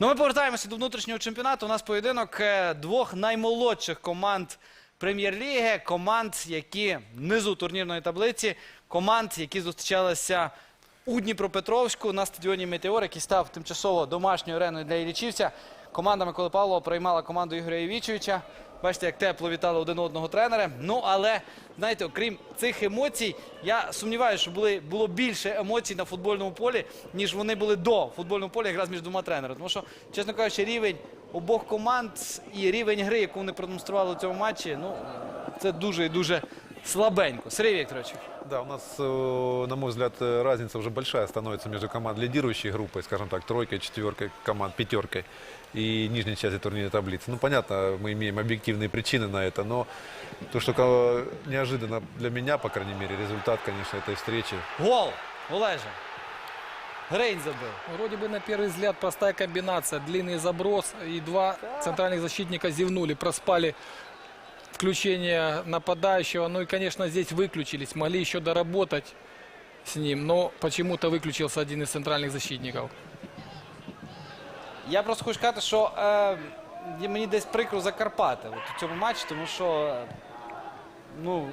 Ну, ми повертаємося до внутрішнього чемпіонату. У нас поєдинок е, двох наймолодших команд прем'єр-ліги, команд, які внизу турнірної таблиці, команд, які зустрічалися у Дніпропетровську на стадіоні Метеор, який став тимчасово домашньою ареною для Іллічівця. Команда Миколи Павлова приймала команду Ігоря Євічевича. Бачите, як тепло вітали один одного тренери. Ну, але, знаєте, окрім цих емоцій, я сумніваюся, що були, було більше емоцій на футбольному полі, ніж вони були до футбольного поля якраз між двома тренерами. Тому що, чесно кажучи, рівень обох команд і рівень гри, яку вони продемонстрували у цьому матчі, ну, це дуже і дуже слабенько. Сергій Вікторович. Да, у нас, э, на мой взгляд, э, разница уже большая становится между команд лидирующей группой, скажем так, тройкой, четверкой команд, пятеркой и нижней части турнирной таблицы. Ну, понятно, мы имеем объективные причины на это, но то, что ко- неожиданно для меня, по крайней мере, результат, конечно, этой встречи. Гол. Олеже. Грейн забив. Вроде бы на первый взгляд простая комбинация. Длинный заброс и два центральных защитника зевнули, проспали включение нападающего. Ну и, конечно, здесь выключились. Могли еще доработать с ним, но почему-то выключился один из центральных защитников. Я просто хочу сказати, що е, є- мені десь прикро за Карпати от у цьому матчі, тому що е, ну,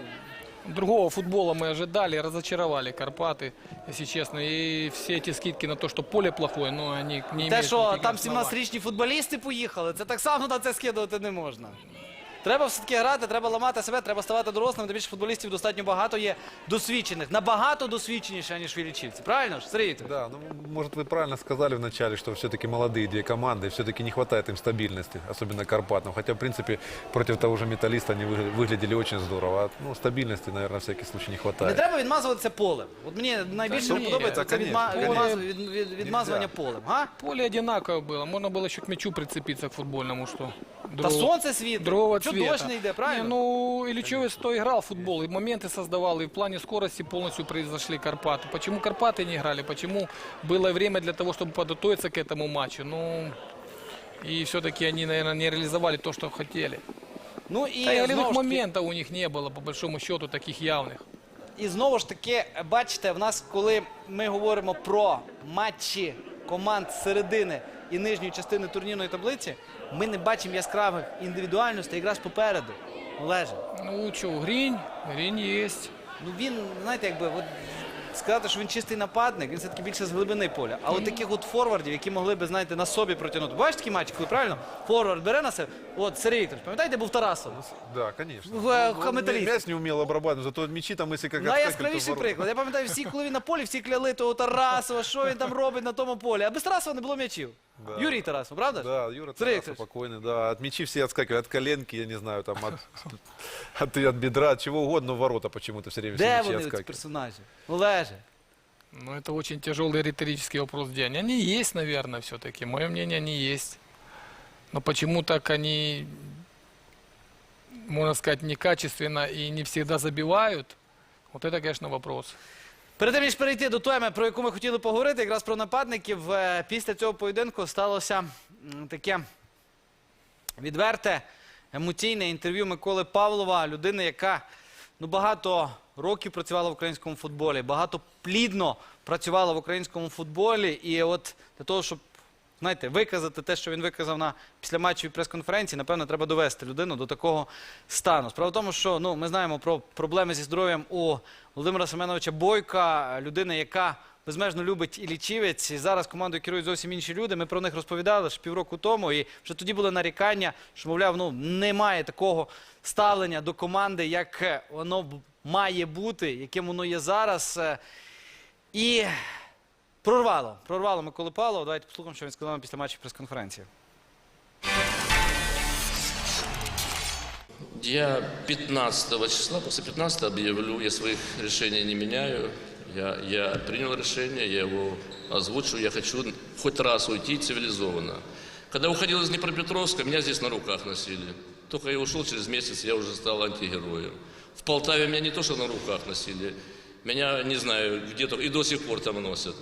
Другого футбола мы ожидали, разочаровали Карпаты, если честно. И все эти скидки на то, что поле плохое, но они не те, имеют що никаких там оснований. 17-річні футболісти поїхали, це так само на це скидувати не можна. Треба все-таки грати, треба ламати себе, треба ставати дорослим. Тим більше футболістів достатньо багато є досвідчених, набагато досвідченіше, ніж Вілічівці. Правильно ж, Сергій Вікторович? Да, ну, может, вы правильно сказали вначале, что все-таки молодые две команды, все-таки не хватает им стабильности, особенно Карпатам. Хотя, в принципе, против того же Металлиста они выгля- выглядели очень здорово. А, ну, стабильности, наверное, на всякий случай не Не хватает. треба відмазуватися полем. От мені найбільше ні, не подобається та, це відма... конечно. відмаз... від... від- відмазування полем. А? Поле одинаково было. Можно было еще к мячу прицепиться к футбольному, что Та другого- сонце світить, другого що цвета. дощ не йде, правильно? Не, ну, Ильичевец то играл в футбол, и моменты создавал, и в плане скорости полностью произошли Карпаты. Почему Карпаты не играли? Почему было время для того, чтобы подготовиться к этому матчу? Ну, и все-таки они, наверное, не реализовали то, что хотели. Ну і Да и знову голевых ж таки- моментов у них не было, по большому счету, таких явных. І знову ж таки, бачите, в нас, коли ми говоримо про матчі команд з середини і нижньої частини турнірної таблиці, ми не бачимо яскравих індивідуальностей якраз попереду. Олеже. Ну, что, Гринь? Гринь есть. Ну він, знаєте, якби от, сказати, що він чистий нападник, він все-таки більше з глибини поля. А от таких от форвардів, які могли би, знаєте, на собі протягнути. Бачите такий матч, коли правильно? Форвард бере на себе. От Сергій Вікторович, пам'ятаєте, був Тарасов? Да, конечно. В- Ну, в мяч не умел обрабатывать, зато мячи там, если как Найяскравіший приклад. Я пам'ятаю, всі, коли він на полі, всі кляли того Тарасова, що він там робить на тому полі. А без Тарасова не було м'ячів. Да. Юрій Тарасов, правда? ж? Да, Юра Сергій Тарасов Вікторович. спокойный, да. От мячи все отскакивали, от коленки, я не знаю, там, от, от, от бедра, от чего угодно, в ворота почему-то все время все Де мячи вони, ці отскакивают. персонажі? Олеже. Ну, это очень тяжелый риторический вопрос день. Они есть, наверное, все-таки. Мое мнение, они есть. Но почему так они, можно сказать, некачественно и не всегда забивают? Вот это, конечно, вопрос. Перед тим, ніж перейти до теми, про яку ми хотіли поговорити, якраз про нападників, е, після цього поєдинку сталося таке відверте, емоційне інтерв'ю Миколи Павлова, людини, яка ну, багато років працювала в українському футболі, багато плідно працювала в українському футболі. І от для того, щоб знаєте, виказати те, що він виказав на післяматчевій прес-конференції, напевно, треба довести людину до такого стану. Справа в тому, що ну, ми знаємо про проблеми зі здоров'ям у Володимира Семеновича Бойка, людина, яка безмежно любить і лічівець. І зараз командою керують зовсім інші люди. Ми про них розповідали ще півроку тому. І вже тоді були нарікання, що, мовляв, ну, немає такого ставлення до команди, як е, воно має бути, яким воно є зараз. Е, І прорвало. Прорвало Миколи Павлова. Давайте послухаємо, що він сказав після матчу прес-конференції. Я 15 числа, после 15 объявлю, я своих решений не меняю. Я, я принял решение, я его озвучу. Я хочу хоть раз уйти цивилизованно. Когда уходил из Днепропетровска, меня здесь на руках носили. Только я ушел через месяц, я уже стал антигероем. В Полтаве меня не то, что на руках носили, меня, не знаю, где-то и до сих пор там носят.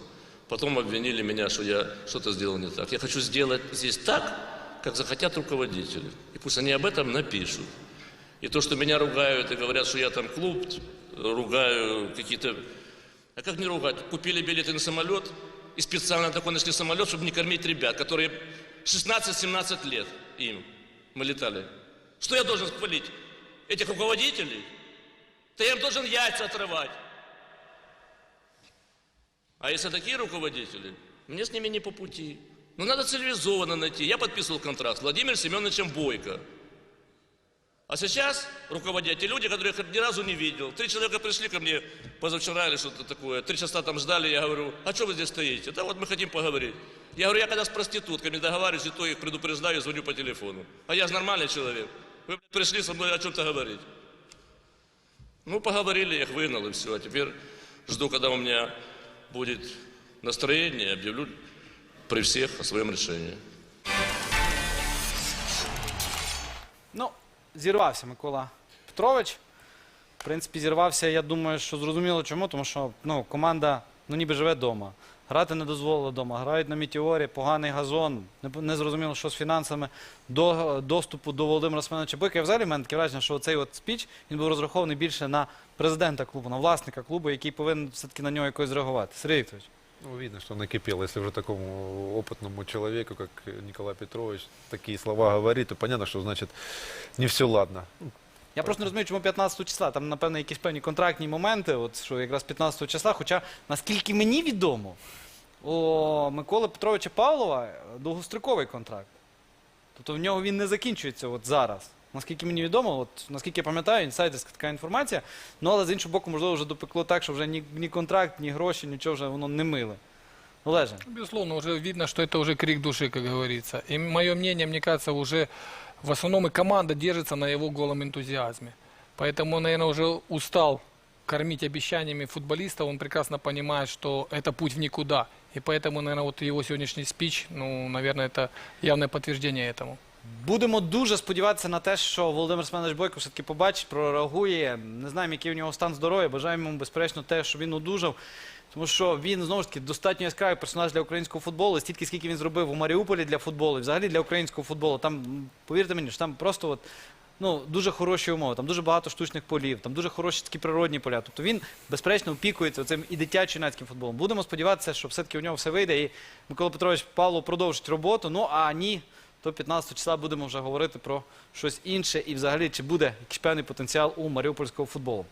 Потом обвинили меня, что я что-то сделал не так. Я хочу сделать здесь так, как захотят руководители. И пусть они об этом напишут. И то, что меня ругают и говорят, что я там клуб, ругаю какие-то... А как не ругать? Купили билеты на самолет и специально такой нашли самолет, чтобы не кормить ребят, которые 16-17 лет им. Мы летали. Что я должен хвалить? Этих руководителей? Да я им должен яйца отрывать. А если такие руководители, мне с ними не по пути. Ну, надо цивилизованно найти. Я подписывал контракт с Владимиром Семеновичем Бойко. А сейчас руководят те люди, которых я ни разу не видел. Три человека пришли ко мне позавчера или что-то такое. Три часа там ждали, я говорю, а что вы здесь стоите? Да вот мы хотим поговорить. Я говорю, я когда с проститутками договариваюсь, и то их предупреждаю, звоню по телефону. А я же нормальный человек. Вы пришли со мной о чем-то говорить. Ну, поговорили, я их выгнал и все. А теперь жду, когда у меня будет настроение, объявлю при всех о своем решении. Ну, зірвався Микола Петрович. В принципі, зірвався, я думаю, що зрозуміло чому, тому що ну, команда ну, ніби живе вдома. Грати не дозволили вдома. Грають на мітіорі, поганий газон. Не, зрозуміло, що з фінансами до, доступу до Володимира Семеновича Бойка. Я взагалі в мене таке враження, що цей от спіч він був розрахований більше на президента клубу, на власника клубу, який повинен все-таки на нього якось зреагувати. Сергій Вікторович. Ну, видно, что накипело. Если уже такому опытному человеку, как Николай Петрович, такие слова говорит, то понятно, что значит не все ладно. Я просто не розумію, чому 15 числа. Там, напевно, якісь певні контрактні моменти, от що якраз 15 числа. Хоча, наскільки мені відомо, у Миколи Петровича Павлова довгостроковий контракт. Тобто в нього він не закінчується от зараз. Наскільки мені відомо, от наскільки я пам'ятаю, інсайдерська така інформація. Ну але з іншого боку, можливо, вже допекло так, що вже ні, ні контракт, ні гроші, нічого вже воно не миле. Олеже. Безусловно, уже видно, что это уже крик души, как говорится. И мое мнение, мне кажется, уже в основном и команда держится на его голом энтузиазме. Поэтому, наверное, уже устал кормить обещаниями футболистов. Он прекрасно понимает, что это путь в никуда. И поэтому, наверное, вот его сегодняшний спич, ну, наверное, это явное подтверждение этому. Будемо дуже сподіватися на те, що Володимир Семенович Бойко все-таки побачить, прореагує. Не знаємо, який у нього стан здоров'я. Бажаємо йому, безперечно, те, що він одужав. Тому що він знову ж таки достатньо яскравий персонаж для українського футболу. Стільки, скільки він зробив у Маріуполі для футболу, і взагалі для українського футболу. Там, повірте мені, що там просто от, ну, дуже хороші умови, там дуже багато штучних полів, там дуже хороші такі природні поля. Тобто він, безперечно, опікується цим і дитячим юнацьким футболом. Будемо сподіватися, що все-таки у нього все вийде. І Микола Петрович Павло продовжить роботу. Ну а ні, то 15 числа будемо вже говорити про щось інше і взагалі чи буде якийсь певний потенціал у маріупольського футболу.